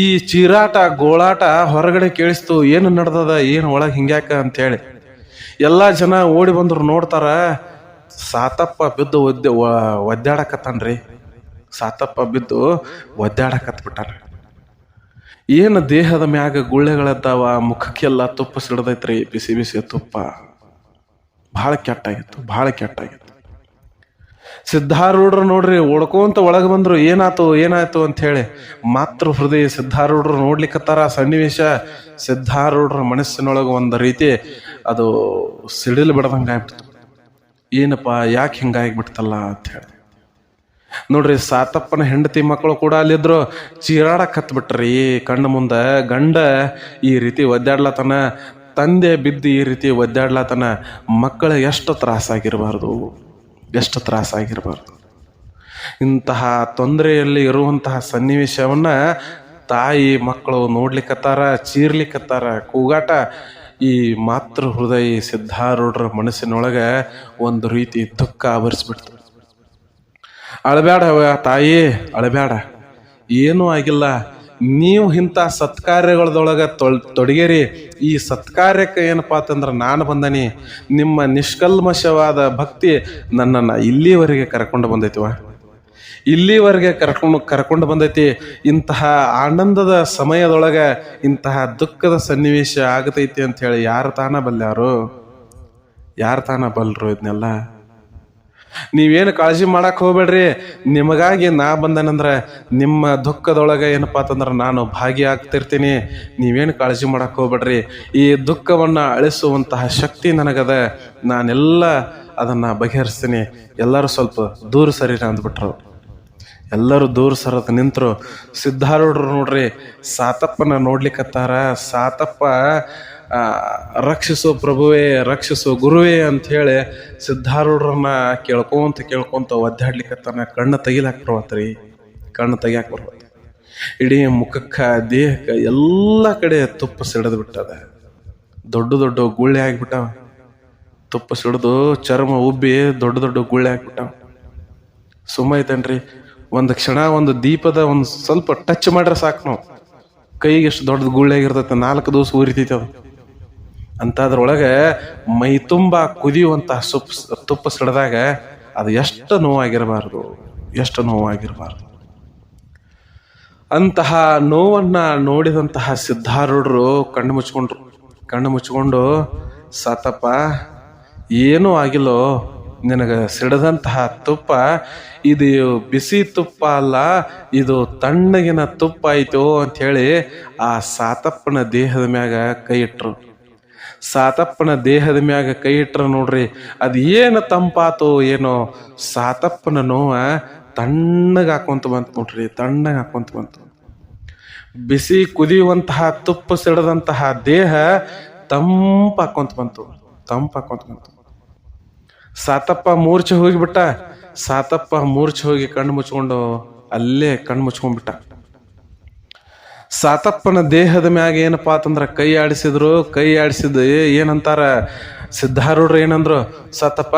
A: ಈ ಚೀರಾಟ, ಗೋಳಾಟ ಹೊರಗಡೆ ಕೇಳಿಸ್ತು, ಏನು ನಡ್ದದ, ಏನು ಒಳಗೆ ಹಿಂಗ್ಯಾಕ ಅಂತೇಳಿ. ಎಲ್ಲ ಜನ ಓಡಿ ಬಂದ್ರು ನೋಡ್ತಾರ, ಸಾತಪ್ಪ ಬಿದ್ದು ಒದ್ದೆ ಒದ್ದಾಡಕತ್ತಾನ್ರಿ. ಸಾತಪ್ಪ ಬಿದ್ದು ಒದ್ದಾಡಕತ್ ಬಿಟ್ಟಾನ ಏನು ದೇಹದ ಮ್ಯಾಗ ಗುಳ್ಳೆಗಳದ್ದಾವ, ಮುಖಕ್ಕೆಲ್ಲ ತುಪ್ಪ ಸಿಡ್ದೈತ್ರಿ, ಬಿಸಿ ಬಿಸಿ ತುಪ್ಪ. ಭಾಳ ಕೆಟ್ಟಾಗಿತ್ತು ಭಾಳ ಕೆಟ್ಟಾಗಿತ್ತು. ಸಿದ್ಧಾರೂಢರು ನೋಡ್ರಿ ಉಳ್ಕೊಂತ ಒಳಗೆ ಬಂದ್ರು ಏನಾಯ್ತು ಏನಾಯ್ತು ಅಂತ ಹೇಳಿ. ಮಾತೃ ಹೃದಯ ಸಿದ್ಧಾರೂಢರು ನೋಡ್ಲಿಕ್ಕತ್ತಾರ ಸನ್ನಿವೇಶ ಸಿದ್ಧಾರೂಢರ ಮನಸ್ಸಿನೊಳಗೆ ಒಂದು ರೀತಿ ಅದು ಸಿಡಿಲು ಬಿಡದಂಗೆ ಆಗ್ಬಿಡ್ತು ಏನಪ್ಪ, ಯಾಕೆ ಹಿಂಗಾಗ್ಬಿಡ್ತಲ್ಲ ಅಂತ ಹೇಳಿ. ನೋಡ್ರಿ, ಸಾತಪ್ಪನ ಹೆಂಡತಿ ಮಕ್ಕಳು ಕೂಡ ಅಲ್ಲಿದ್ರು ಚೀರಾಡಕ್ ಹತ್ಬಿಟ್ರಿ ಕಣ್ಣು ಮುಂದೆ ಗಂಡ ಈ ರೀತಿ ಒದ್ದಾಡ್ಲತನ, ತಂದೆ ಬಿದ್ದು ಈ ರೀತಿ ಒದ್ದಾಡ್ಲತನ ಮಕ್ಕಳ ಎಷ್ಟು ತ್ರಾಸಾಗಿರಬಾರ್ದು? ಎಷ್ಟು ತ್ರಾಸಾಗಿರಬಾರ್ದು. ಇಂತಹ ತೊಂದರೆಯಲ್ಲಿ ಇರುವಂತಹ ಸನ್ನಿವೇಶವನ್ನ ತಾಯಿ ಮಕ್ಕಳು ನೋಡ್ಲಿಕ್ಕತ್ತಾರ ಚೀರ್ಲಿಕ್ಕತ್ತಾರ ಕೂಗಾಟ ಈ ಮಾತೃ ಹೃದಯ ಸಿದ್ಧಾರೂಢರ ಮನಸ್ಸಿನೊಳಗೆ ಒಂದು ರೀತಿ ದುಃಖ ಆವರಿಸ್ಬಿಡ್ತು. ಅಳಬ್ಯಾಡ ತಾಯಿ, ಅಳಬ್ಯಾಡ. ಏನೂ ಆಗಿಲ್ಲ. ನೀವು ಇಂಥ ಸತ್ಕಾರ್ಯಗಳದೊಳಗೆ ತೊಳ್, ತೊಡಗೇರಿ. ಈ ಸತ್ಕಾರ್ಯಕ್ಕೆ ಏನಪ್ಪಾ ಅಂತಂದ್ರೆ ನಾನು ಬಂದನಿ. ನಿಮ್ಮ ನಿಷ್ಕಲ್ಮಶವಾದ ಭಕ್ತಿ ನನ್ನನ್ನು ಇಲ್ಲಿವರೆಗೆ ಕರ್ಕೊಂಡು ಬಂದೈತಿವ ಇಲ್ಲಿವರೆಗೆ ಕರ್ಕೊಂಡು ಕರ್ಕೊಂಡು ಬಂದೈತಿ. ಇಂತಹ ಆನಂದದ ಸಮಯದೊಳಗೆ ಇಂತಹ ದುಃಖದ ಸನ್ನಿವೇಶ ಆಗತೈತಿ ಅಂತ ಹೇಳಿ ಯಾರು ತಾನ ಬಲ್ಯಾರು ಯಾರು ತಾನ ಬಲ್ಲರು ಇದನ್ನೆಲ್ಲ ನೀವೇನು ಕಾಳಜಿ ಮಾಡಕ್ ಹೋಗ್ಬೇಡ್ರಿ. ನಿಮಗಾಗಿ ನಾ ಬಂದನಂದ್ರೆ ನಿಮ್ಮ ದುಃಖದೊಳಗೆ ಏನಪ್ಪಾ ಅಂತಂದ್ರೆ ನಾನು ಭಾಗಿಯಾಗ್ತಿರ್ತೀನಿ ನೀವೇನು ಕಾಳಜಿ ಮಾಡಕ್ ಹೋಗ್ಬೇಡ್ರಿ. ಈ ದುಃಖವನ್ನ ಅಳಿಸುವಂತಹ ಶಕ್ತಿ ನನಗದ. ನಾನೆಲ್ಲ ಅದನ್ನ ಬಗೆಹರಿಸ್ತೀನಿ. ಎಲ್ಲರೂ ಸ್ವಲ್ಪ ದೂರ ಸರಿನ ಅಂದ್ಬಿಟ್ರು. ಎಲ್ಲರೂ ದೂರ ಸರದ ನಿಂತರು. ಸಿದ್ಧಾರೂಢರು ನೋಡ್ರಿ, ಸಾತಪ್ಪನ ನೋಡ್ಲಿಕ್ಕತ್ತಾರ ಸಾತಪ್ಪ ರಕ್ಷಿಸು ಪ್ರಭುವೇ, ರಕ್ಷಿಸೋ ಗುರುವೇ ಅಂತ ಹೇಳಿ ಸಿದ್ಧಾರೂಢರನ್ನ ಕೇಳ್ಕೊಂತ ಕೇಳ್ಕೊಂತ ಒದ್ದಾಡ್ಲಿಕ್ಕತ್ತಾನ ಕಣ್ಣು ತೆಗಿಲಾಕ ಬರ್ವತ್ರಿ ಕಣ್ಣು ತೆಗಿಯಾಕ ಬರ್ವತ್ತ. ಇಡೀ ಮುಖಕ್ಕೆ, ದೇಹಕ್ಕೆ ಎಲ್ಲ ಕಡೆ ತುಪ್ಪ ಸಿಡಿದು ಬಿಟ್ಟದ. ದೊಡ್ಡ ದೊಡ್ಡ ಗುಳ್ಳೆ ಆಗ್ಬಿಟ್ಟಾವ. ತುಪ್ಪ ಸಿಡಿದು ಚರ್ಮ ಉಬ್ಬಿ ದೊಡ್ಡ ದೊಡ್ಡ ಗುಳ್ಳೆ ಆಗ್ಬಿಟ್ಟಾವ. ಸುಮ್ಮ ಐತೇನ್ರಿ ಒಂದು ಕ್ಷಣ ಒಂದು ದೀಪದ ಒಂದು ಸ್ವಲ್ಪ ಟಚ್ ಮಾಡ್ರೆ ಸಾಕು ನಾವು. ಕೈಗೆ ಎಷ್ಟು ದೊಡ್ಡದು ಗುಳ್ಳೆ ಆಗಿರ್ತೈತೆ, ನಾಲ್ಕು ದಿವಸ ಉರಿತೈತೆ ಅದು. ಅಂಥದ್ರೊಳಗೆ ಮೈ ತುಂಬ ಕುದಿಯುವಂತಹ ಸುಪ್, ತುಪ್ಪ ಸಿಡಿದಾಗ ಅದು ಎಷ್ಟು ನೋವಾಗಿರಬಾರ್ದು ಎಷ್ಟು ನೋವಾಗಿರಬಾರ್ದು. ಅಂತಹ ನೋವನ್ನ ನೋಡಿದಂತಹ ಸಿದ್ಧಾರೂಢರು ಕಣ್ಣು ಮುಚ್ಕೊಂಡ್ರು. ಕಣ್ಣು ಮುಚ್ಕೊಂಡು, ಸತಪ್ಪ, ಏನೂ ಆಗಿಲ್ಲೋ, ನಿನಗೆ ಸಿಡದಂತಹ ತುಪ್ಪ, ಇದು ಬಿಸಿ ತುಪ್ಪ ಅಲ್ಲ, ಇದು ತಣ್ಣಗಿನ ತುಪ್ಪ ಆಯ್ತು ಅಂತ ಹೇಳಿ ಆ ಸಾತಪ್ಪನ ದೇಹದ ಮ್ಯಾಗ ಕೈ ಇಟ್ರು. ಸಾತಪ್ಪನ ದೇಹದ ಮ್ಯಾಗ ಕೈ ಇಟ್ರ ನೋಡ್ರಿ, ಅದು ಏನು ತಂಪಾತೋ ಏನೋ. ಸಾತಪ್ಪನ ನೋವ ತಣ್ಣಗೆ ಹಾಕೊಂತ ಬಂತು ನೋಡ್ರಿ, ತಣ್ಣಗೆ ಹಾಕೊಂತ ಬಂತು. ಬಿಸಿ ಕುದಿಯುವಂತಹ, ತುಪ್ಪ ಸಿಡದಂತಹ ದೇಹ ತಂಪ ಹಾಕೊಂತ ಬಂತು, ತಂಪ ಹಾಕೊಂತ ಬಂತು. ಸಾತಪ್ಪ ಮೂರ್ಛೆ ಹೋಗಿಬಿಟ್ಟ, ಸಾತಪ್ಪ ಮೂರ್ಛೆ ಹೋಗಿ ಕಣ್ಣು ಮುಚ್ಕೊಂಡು ಅಲ್ಲೇ ಕಣ್ಣು ಮುಚ್ಕೊಂಡ್ಬಿಟ್ಟ. ಸಾತಪ್ಪನ ದೇಹದ ಮ್ಯಾಗ ಏನಪ್ಪ ಅಂತಂದ್ರ ಕೈ ಆಡಿಸಿದ್ರು, ಕೈ ಆಡಿಸಿದ ಏನಂತಾರ? ಸಿದ್ಧಾರೂಢ್ರು ಏನಂದ್ರು, ಸಾತಪ್ಪ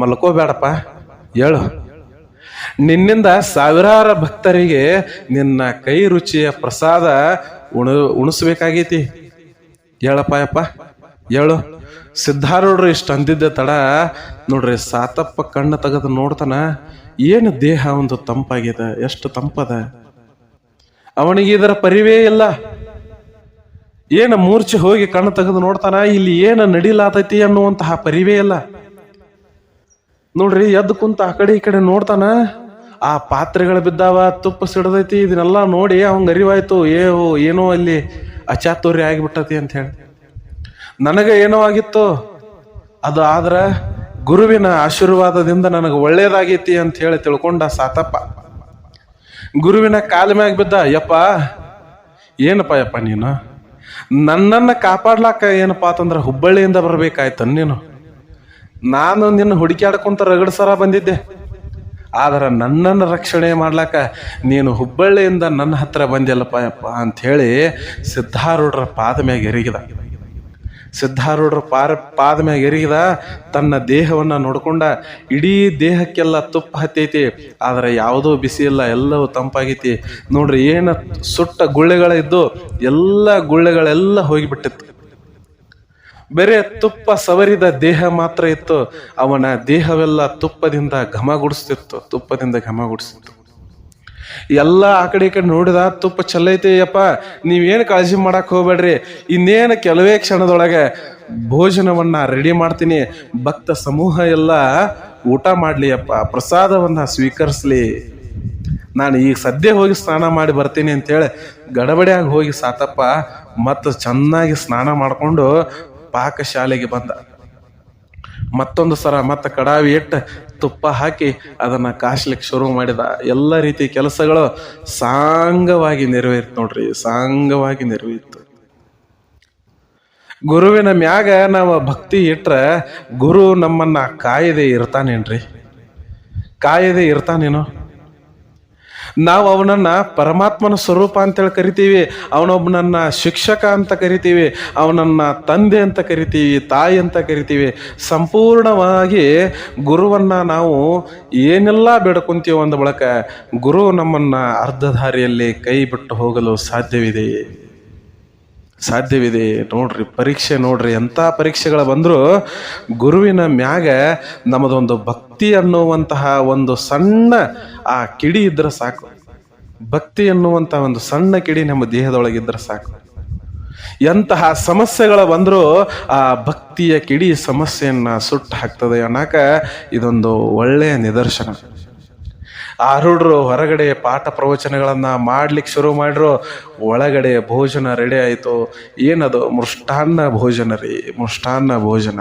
A: ಮಲ್ಕೋಬೇಡಪ್ಪ ಹೇಳು ನಿನ್ನಿಂದ ಸಾವಿರಾರು ಭಕ್ತರಿಗೆ ನಿನ್ನ ಕೈ ರುಚಿಯ ಪ್ರಸಾದ ಉಣ, ಉಣಿಸ್ಬೇಕಾಗೈತಿ. ಹೇಳಪ್ಪ ಯಪ್ಪ ಹೇಳು ಸಿದ್ಧಾರೂಢ್ರು ಇಷ್ಟು ಅಂದಿದ್ದ ತಡ, ನೋಡ್ರಿ, ಸಾತಪ್ಪ ಕಣ್ಣು ತೆಗೆದು ನೋಡ್ತಾನ, ಏನು ದೇಹ ಒಂದು ತಂಪಾಗಿದೆ, ಎಷ್ಟು ತಂಪದ. ಅವನಿಗೆ ಇದರ ಪರಿವೇ ಇಲ್ಲ. ಏನು ಮೂರ್ಛೆ ಹೋಗಿ ಕಣ್ಣು ತೆಗೆದು ನೋಡ್ತಾನ? ಇಲ್ಲಿ ಏನು ನಡಿಲಾತೈತಿ ಅನ್ನುವಂತಹ ಪರಿವೇ ಇಲ್ಲ. ನೋಡ್ರಿ, ಎದ್ದು ಕುಂತ ಆ ಕಡೆ ಈ ಕಡೆ ನೋಡ್ತಾನ, ಆ ಪಾತ್ರೆಗಳು ಬಿದ್ದಾವ, ತುಪ್ಪ ಸಿಡದೈತಿ, ಇದನ್ನೆಲ್ಲ ನೋಡಿ ಅವಂಗ ಅರಿವಾಯ್ತು, ಏ ಏನೋ ಅಲ್ಲಿ ಅಚಾತುರ್ಯ ಆಗಿಬಿಟ್ಟತಿ ಅಂತ ಹೇಳಿ. ನನಗೆ ಏನೋ ಆಗಿತ್ತು, ಅದು ಆದ್ರ ಗುರುವಿನ ಆಶೀರ್ವಾದದಿಂದ ನನಗೆ ಒಳ್ಳೇದಾಗೈತಿ ಅಂತ ಹೇಳಿ ತಿಳ್ಕೊಂಡ ಸಾತಪ್ಪ. ಗುರುವಿನ ಕಾಲ ಮ್ಯಾಗ ಬಿದ್ದ, ಯಪ್ಪ, ಏನಪ್ಪ ಯಪ್ಪ ನೀನು? ನನ್ನನ್ನು ಕಾಪಾಡ್ಲಾಕ ಏನಪ್ಪ ಅಂತಂದ್ರೆ ಹುಬ್ಬಳ್ಳಿಯಿಂದ ಬರ್ಬೇಕಾಯ್ತು ನೀನು. ನಾನು ನಿನ್ನ ಹುಡುಕ್ಯಾಡ್ಕೊಂತ ರಗಡ್ ಸರ ಬಂದಿದ್ದೆ. ಆದ್ರೆ ನನ್ನನ್ನು ರಕ್ಷಣೆ ಮಾಡ್ಲಾಕ ನೀನು ಹುಬ್ಬಳ್ಳಿಯಿಂದ ನನ್ನ ಹತ್ರ ಬಂದಿಲ್ಲಪ್ಪ ಯಪ್ಪ ಅಂಥೇಳಿ ಸಿದ್ಧಾರೂಢರ ಪಾದ ಮ್ಯಾಗ ಎರಿಗಿದ. ಸಿದ್ಧಾರೂಢರ ಪಾರ ಪಾದ ಮ್ಯಾಗ ಎರಿಗಿದ, ತನ್ನ ದೇಹವನ್ನು ನೋಡ್ಕೊಂಡ ಇಡೀ ದೇಹಕ್ಕೆಲ್ಲ ತುಪ್ಪ ಹತ್ತೈತಿ, ಆದರೆ ಯಾವುದೂ ಬಿಸಿ ಇಲ್ಲ, ಎಲ್ಲವೂ ತಂಪಾಗೈತಿ. ನೋಡ್ರಿ, ಏನು ಸುಟ್ಟ ಗುಳ್ಳೆಗಳಿದ್ದು, ಎಲ್ಲ ಗುಳ್ಳೆಗಳೆಲ್ಲ ಹೋಗಿಬಿಟ್ಟಿತ್ತು. ಬೇರೆ ತುಪ್ಪ ಸವರಿದ ದೇಹ ಮಾತ್ರ ಇತ್ತು, ಅವನ ದೇಹವೆಲ್ಲ ತುಪ್ಪದಿಂದ ಘಮಗುಡಿಸ್ತಿತ್ತು ತುಪ್ಪದಿಂದ ಘಮಗುಡಿಸ್ತಿತ್ತು. ಎಲ್ಲ ಆ ಕಡೆ ಈ ಕಡೆ ನೋಡಿದ ತುಪ್ಪ ಚಲ್ಲೈತಿ ಯಪ್ಪ ನೀವೇನು ಕಾಳಜಿ ಮಾಡಕ್ ಹೋಗ್ಬೇಡ್ರಿ. ಇನ್ನೇನು ಕೆಲವೇ ಕ್ಷಣದೊಳಗೆ ಭೋಜನವನ್ನ ರೆಡಿ ಮಾಡ್ತೀನಿ. ಭಕ್ತ ಸಮೂಹ ಎಲ್ಲ ಊಟ ಮಾಡ್ಲಿ ಅಪ್ಪ. ಪ್ರಸಾದವನ್ನ ಸ್ವೀಕರಿಸ್ಲಿ. ನಾನು ಈಗ ಸದ್ಯ ಹೋಗಿ ಸ್ನಾನ ಮಾಡಿ ಬರ್ತೀನಿ ಅಂತೇಳಿ ಗಡಬಡಿಯಾಗಿ ಹೋಗಿ ಸಾತಪ್ಪ ಮತ್ತು ಚೆನ್ನಾಗಿ ಸ್ನಾನ ಮಾಡಿಕೊಂಡು ಪಾಕಶಾಲೆಗೆ ಬಂದ. ಮತ್ತೊಂದು ಸರ ಮತ್ತೆ ಕಡಾವಿ ಇಟ್ಟು ತುಪ್ಪ ಹಾಕಿ ಅದನ್ನು ಕಾಸ್ಲಿಕ್ಕೆ ಶುರು ಮಾಡಿದ ಎಲ್ಲ ರೀತಿ ಕೆಲಸಗಳು ಸಾಂಗವಾಗಿ ನೆರವೇರಿತು ನೋಡ್ರಿ, ಸಾಂಗವಾಗಿ ನೆರವೇರಿತು. ಗುರುವಿನ ಮ್ಯಾಗ ನಾವು ಭಕ್ತಿ ಇಟ್ರೆ ಗುರು ನಮ್ಮನ್ನ ಕಾಯದೆ ಇರ್ತಾನೇನ್ರಿ? ಕಾಯದೆ ಇರ್ತಾನೇನೋ? ನಾವು ಅವನನ್ನು ಪರಮಾತ್ಮನ ಸ್ವರೂಪ ಅಂತೇಳಿ ಕರಿತೀವಿ, ಅವನೊಬ್ಬನನ್ನ ಶಿಕ್ಷಕ ಅಂತ ಕರಿತೀವಿ, ಅವನನ್ನ ತಂದೆ ಅಂತ ಕರಿತೀವಿ, ತಾಯಿ ಅಂತ ಕರಿತೀವಿ. ಸಂಪೂರ್ಣವಾಗಿ ಗುರುವನ್ನ ನಾವು ಏನೆಲ್ಲ ಬೇಡ್ಕೊಂತೀವಿ ಅಂದ ಬಳಕ ಗುರು ನಮ್ಮನ್ನು ಅರ್ಧ ದಾರಿಯಲ್ಲಿ ಕೈ ಬಿಟ್ಟು ಹೋಗಲು ಸಾಧ್ಯವಿದೆಯೇ? ಸಾಧ್ಯವಿದೆ ನೋಡ್ರಿ, ಪರೀಕ್ಷೆ ನೋಡ್ರಿ. ಎಂಥ ಪರೀಕ್ಷೆಗಳು ಬಂದರೂ ಗುರುವಿನ ಮ್ಯಾಗ ನಮ್ಮದೊಂದು ಭಕ್ತಿ ಅನ್ನುವಂತಹ ಒಂದು ಸಣ್ಣ ಆ ಕಿಡಿ ಇದ್ರೆ ಸಾಕು. ಭಕ್ತಿ ಅನ್ನುವಂಥ ಒಂದು ಸಣ್ಣ ಕಿಡಿ ನಮ್ಮ ದೇಹದೊಳಗಿದ್ರೆ ಸಾಕು. ಎಂತಹ ಸಮಸ್ಯೆಗಳು ಬಂದರೂ ಆ ಭಕ್ತಿಯ ಕಿಡಿ ಸಮಸ್ಯೆಯನ್ನ ಸುಟ್ಟು ಹಾಕ್ತದೆ ಅನ್ನಕ ಇದೊಂದು ಒಳ್ಳೆಯ ನಿದರ್ಶನ. ಆರೂಢರು ಹೊರಗಡೆ ಪಾಠ ಪ್ರವಚನಗಳನ್ನು ಮಾಡ್ಲಿಕ್ಕೆ ಶುರು ಮಾಡಿರು, ಒಳಗಡೆ ಭೋಜನ ರೆಡಿ ಆಯಿತು. ಏನದು? ಮೃಷ್ಟಾನ್ನ ಭೋಜನ ರೀ, ಮೃಷ್ಟಾನ್ನ ಭೋಜನ.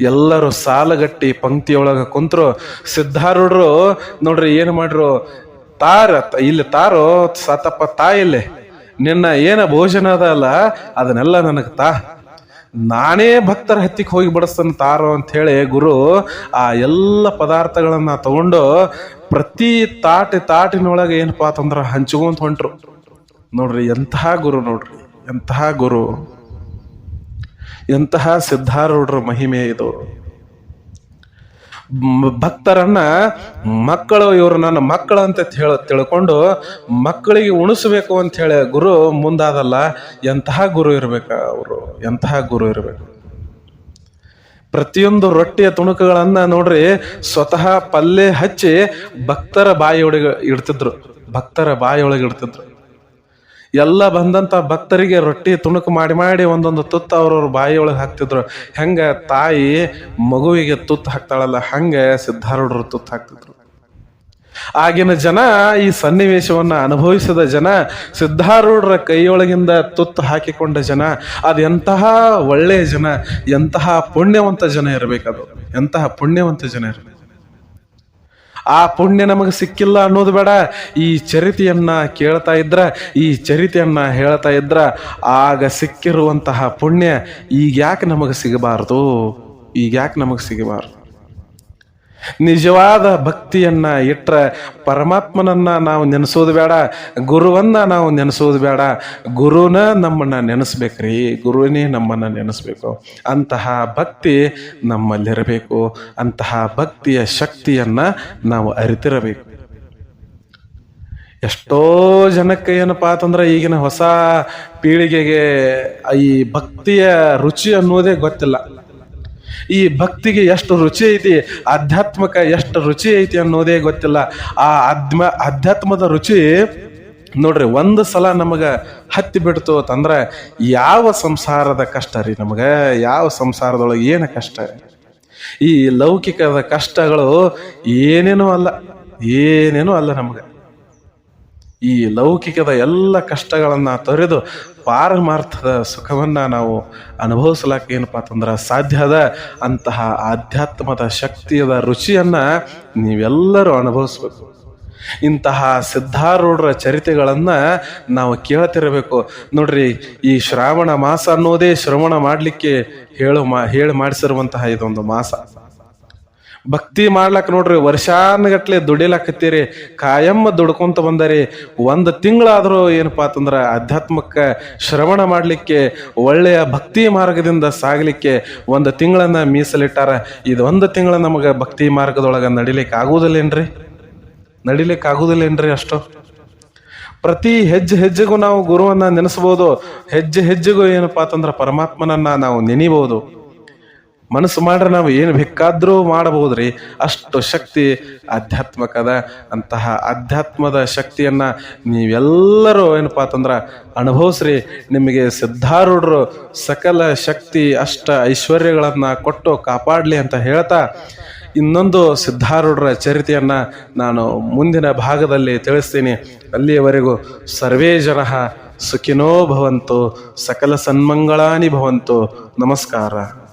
A: ಎಲ್ಲರೂ ಸಾಲಗಟ್ಟಿ ಪಂಕ್ತಿಯೊಳಗೆ ಕುಂತರು. ಸಿದ್ಧಾರೂಢರು ನೋಡ್ರಿ ಏನು ಮಾಡ್ರು? ತಾರ, ಇಲ್ಲಿ ತಾರೋ? ಸತಪ್ಪ ತಾಯಿಲ್ಲೇ. ನಿನ್ನ ಏನ ಭೋಜನ ಅದ ಅಲ್ಲ, ಅದನ್ನೆಲ್ಲ ನನಗೆ ತಾ. ನಾನೇ ಭಕ್ತರ ಹತ್ತಿಗೆ ಹೋಗಿ ಬಡಿಸ್ತಾನೆ ತಾರೋ ಅಂತ ಹೇಳಿ ಗುರು, ಆ ಎಲ್ಲ ಪದಾರ್ಥಗಳನ್ನ ತಗೊಂಡು ಪ್ರತಿ ತಾಟಿ ತಾಟಿನೊಳಗೆ ಏನಪ್ಪಾ ಅಂತಂದ್ರೆ ಹಂಚ್ಕೊಂತ ಹೊಂಟ್ರು. ನೋಡ್ರಿ, ಎಂತಹ ಗುರು ನೋಡ್ರಿ, ಎಂತಹ ಗುರು, ಎಂತಹ ಸಿದ್ಧಾರೂಢರ ಮಹಿಮೆ ಇದು. ಭಕ್ತರನ್ನ ಮಕ್ಕಳು ಇವರು ನನ್ನ ಮಕ್ಕಳು ಅಂತ ಹೇಳ ತಿಳ್ಕೊಂಡು ಮಕ್ಕಳಿಗೆ ಉಣಿಸ್ಬೇಕು ಅಂತ ಹೇಳಿ ಗುರು ಮುಂದಾದಲ್ಲ, ಎಂತಹ ಗುರು ಇರ್ಬೇಕ ಅವರು? ಎಂತಹ ಗುರು ಇರಬೇಕು? ಪ್ರತಿಯೊಂದು ರೊಟ್ಟಿಯ ತುಣುಕುಗಳನ್ನ ನೋಡ್ರಿ, ಸ್ವತಃ ಪಲ್ಲೆ ಹಚ್ಚಿ ಭಕ್ತರ ಬಾಯಿಯೊಳಗೆ ಇಡ್ತಿದ್ರು, ಭಕ್ತರ ಬಾಯಿಯೊಳಗೆ ಇಡ್ತಿದ್ರು. ಎಲ್ಲ ಬಂದಂತ ಭಕ್ತರಿಗೆ ರೊಟ್ಟಿ ತುಣುಕು ಮಾಡಿ ಮಾಡಿ ಒಂದೊಂದು ತುತ್ತು ಅವ್ರವ್ರ ಬಾಯಿಯೊಳಗೆ ಹಾಕ್ತಿದ್ರು. ಹೆಂಗ ತಾಯಿ ಮಗುವಿಗೆ ತುತ್ತು ಹಾಕ್ತಾಳಲ್ಲ, ಹಂಗೆ ಸಿದ್ಧಾರೂಢರು ತುತ್ತು ಹಾಕ್ತಿದ್ರು. ಆಗಿನ ಜನ, ಈ ಸನ್ನಿವೇಶವನ್ನ ಅನುಭವಿಸಿದ ಜನ, ಸಿದ್ಧಾರೂಢರ ಕೈಯೊಳಗಿಂದ ತುತ್ತು ಹಾಕಿಕೊಂಡ ಜನ, ಅದು ಎಂತಹ ಒಳ್ಳೆಯ ಜನ, ಎಂತಹ ಪುಣ್ಯವಂತ ಜನ ಇರಬೇಕದು. ಎಂತಹ ಪುಣ್ಯವಂತ ಜನ ಇರಬೇಕು. ಆ ಪುಣ್ಯ ನಮಗೆ ಸಿಕ್ಕಿಲ್ಲ ಅನ್ನೋದು ಬೇಡ. ಈ ಚರಿತೆಯನ್ನ ಕೇಳ್ತಾ ಇದ್ರ, ಈ ಚರಿತೆಯನ್ನ ಹೇಳ್ತಾ ಇದ್ರ, ಆಗ ಸಿಕ್ಕಿರುವಂತಹ ಪುಣ್ಯ ಈಗ ಯಾಕೆ ನಮಗೆ ಸಿಗಬಾರದು? ಈಗ ಯಾಕೆ ನಮಗೆ ಸಿಗಬಾರದು? ನಿಜವಾದ ಭಕ್ತಿಯನ್ನ ಇಟ್ಟರೆ ಪರಮಾತ್ಮನನ್ನ ನಾವು ನೆನೆಸೋದು ಬೇಡ, ಗುರುವನ್ನ ನಾವು ನೆನೆಸೋದು ಬೇಡ. ಗುರುನ ನಮ್ಮನ್ನ ನೆನೆಸ್ಬೇಕ್ರಿ ಗುರುವಿನೇ ನಮ್ಮನ್ನ ನೆನೆಸ್ಬೇಕು. ಅಂತಹ ಭಕ್ತಿ ನಮ್ಮಲ್ಲಿರಬೇಕು. ಅಂತಹ ಭಕ್ತಿಯ ಶಕ್ತಿಯನ್ನ ನಾವು ಅರಿತಿರಬೇಕು. ಎಷ್ಟೋ ಜನಕ್ಕೆ ಏನಪ್ಪಾ ಅಂತಂದ್ರೆ ಈಗಿನ ಹೊಸ ಪೀಳಿಗೆಗೆ ಈ ಭಕ್ತಿಯ ರುಚಿ ಅನ್ನೋದೇ ಗೊತ್ತಿಲ್ಲ. ಈ ಭಕ್ತಿಗೆ ಎಷ್ಟು ರುಚಿ ಐತಿ, ಆಧ್ಯಾತ್ಮಕ ಎಷ್ಟು ರುಚಿ ಐತಿ ಅನ್ನೋದೇ ಗೊತ್ತಿಲ್ಲ. ಆ ಆಧ್ಮ, ಆಧ್ಯಾತ್ಮದ ರುಚಿ ನೋಡ್ರಿ, ಒಂದು ಸಲ ನಮಗೆ ಹತ್ತಿ ಬಿಡ್ತು ಅಂತಂದ್ರೆ ಯಾವ ಸಂಸಾರದ ಕಷ್ಟ ರೀ ನಮಗೆ? ಯಾವ ಸಂಸಾರದೊಳಗೆ ಏನು ಕಷ್ಟ? ಈ ಲೌಕಿಕದ ಕಷ್ಟಗಳು ಏನೇನೂ ಅಲ್ಲ ಏನೇನೂ ಅಲ್ಲ ನಮಗೆ. ಈ ಲೌಕಿಕದ ಎಲ್ಲ ಕಷ್ಟಗಳನ್ನು ತೊರೆದು ಪಾರಮಾರ್ಥದ ಸುಖವನ್ನು ನಾವು ಅನುಭವಿಸ್ಲಾಕ ಏನಪ್ಪಾ ಅಂತಂದ್ರೆ ಸಾಧ್ಯ ಅದ. ಅಂತಹ ಆಧ್ಯಾತ್ಮದ ಶಕ್ತಿಯದ ರುಚಿಯನ್ನು ನೀವೆಲ್ಲರೂ ಅನುಭವಿಸ್ಬೇಕು. ಇಂತಹ ಸಿದ್ಧಾರೂಢರ ಚರಿತೆಗಳನ್ನು ನಾವು ಕೇಳ್ತಿರಬೇಕು. ನೋಡ್ರಿ, ಈ ಶ್ರಾವಣ ಮಾಸ ಅನ್ನೋದೇ ಶ್ರವಣ ಮಾಡಲಿಕ್ಕೆ ಹೇಳು ಮಾ, ಹೇಳಿ ಮಾಡಿಸಿರುವಂತಹ ಇದೊಂದು ಮಾಸ. ಭಕ್ತಿ ಮಾಡ್ಲಕ್ ನೋಡ್ರಿ, ವರ್ಷಾನ್ಗಟ್ಲೆ ದುಡಿಲಕತ್ತೀರಿ, ಕಾಯಂ ದುಡ್ಕೊಂತ ಬಂದರಿ. ಒಂದು ತಿಂಗಳಾದರೂ ಏನಪ್ಪಾ ಅಂತಂದ್ರ ಆಧ್ಯಾತ್ಮಕ್ಕೆ ಶ್ರವಣ ಮಾಡಲಿಕ್ಕೆ, ಒಳ್ಳೆಯ ಭಕ್ತಿ ಮಾರ್ಗದಿಂದ ಸಾಗಲಿಕ್ಕೆ ಒಂದು ತಿಂಗಳನ್ನ ಮೀಸಲಿಟ್ಟಾರ. ಇದು ಒಂದು ತಿಂಗಳ ನಮಗೆ ಭಕ್ತಿ ಮಾರ್ಗದೊಳಗೆ ನಡಿಲಿಕ್ಕೆ ಆಗುವುದಿಲ್ಲೇನ್ರಿ ನಡಿಲಿಕ್ಕೆ ಆಗುವುದಿಲ್ಲೇನ್ರಿ ಅಷ್ಟು? ಪ್ರತಿ ಹೆಜ್ಜೆ ಹೆಜ್ಜೆಗೂ ನಾವು ಗುರುವನ್ನ ನೆನೆಸ್ಬೋದು. ಹೆಜ್ಜೆ ಹೆಜ್ಜೆಗೂ ಏನಪ್ಪಾ ಅಂತಂದ್ರೆ ಪರಮಾತ್ಮನನ್ನ ನಾವು ನೆನಿಬಹುದು ಮನಸ್ಸು ಮಾಡ್ರೆ ನಾವು ಏನು ಬೇಕಾದ್ರೂ ಮಾಡಬಹುದ್ರಿ. ಅಷ್ಟು ಶಕ್ತಿ ಆಧ್ಯಾತ್ಮಕದ ಅಂತಹ ಅಧ್ಯಾತ್ಮದ ಶಕ್ತಿಯನ್ನ ನೀವೆಲ್ಲರೂ ಏನಪ್ಪಾ ಅಂತಂದ್ರೆ ಅನುಭವಿಸ್ರಿ. ನಿಮಗೆ ಸಿದ್ಧಾರೂಢರು ಸಕಲ ಶಕ್ತಿ ಅಷ್ಟ ಐಶ್ವರ್ಯಗಳನ್ನ ಕೊಟ್ಟು ಕಾಪಾಡಲಿ ಅಂತ ಹೇಳ್ತಾ ಇನ್ನೊಂದು ಸಿದ್ಧಾರೂಢರ ಚರಿತೆಯನ್ನ ನಾನು ಮುಂದಿನ ಭಾಗದಲ್ಲಿ ತಿಳಿಸ್ತೀನಿ. ಅಲ್ಲಿಯವರೆಗೂ ಸರ್ವೇ ಜನ ಸುಖಿನೋ ಭವಂತು, ಸಕಲ ಸನ್ಮಂಗಳಾನಿ ಭವಂತು. ನಮಸ್ಕಾರ.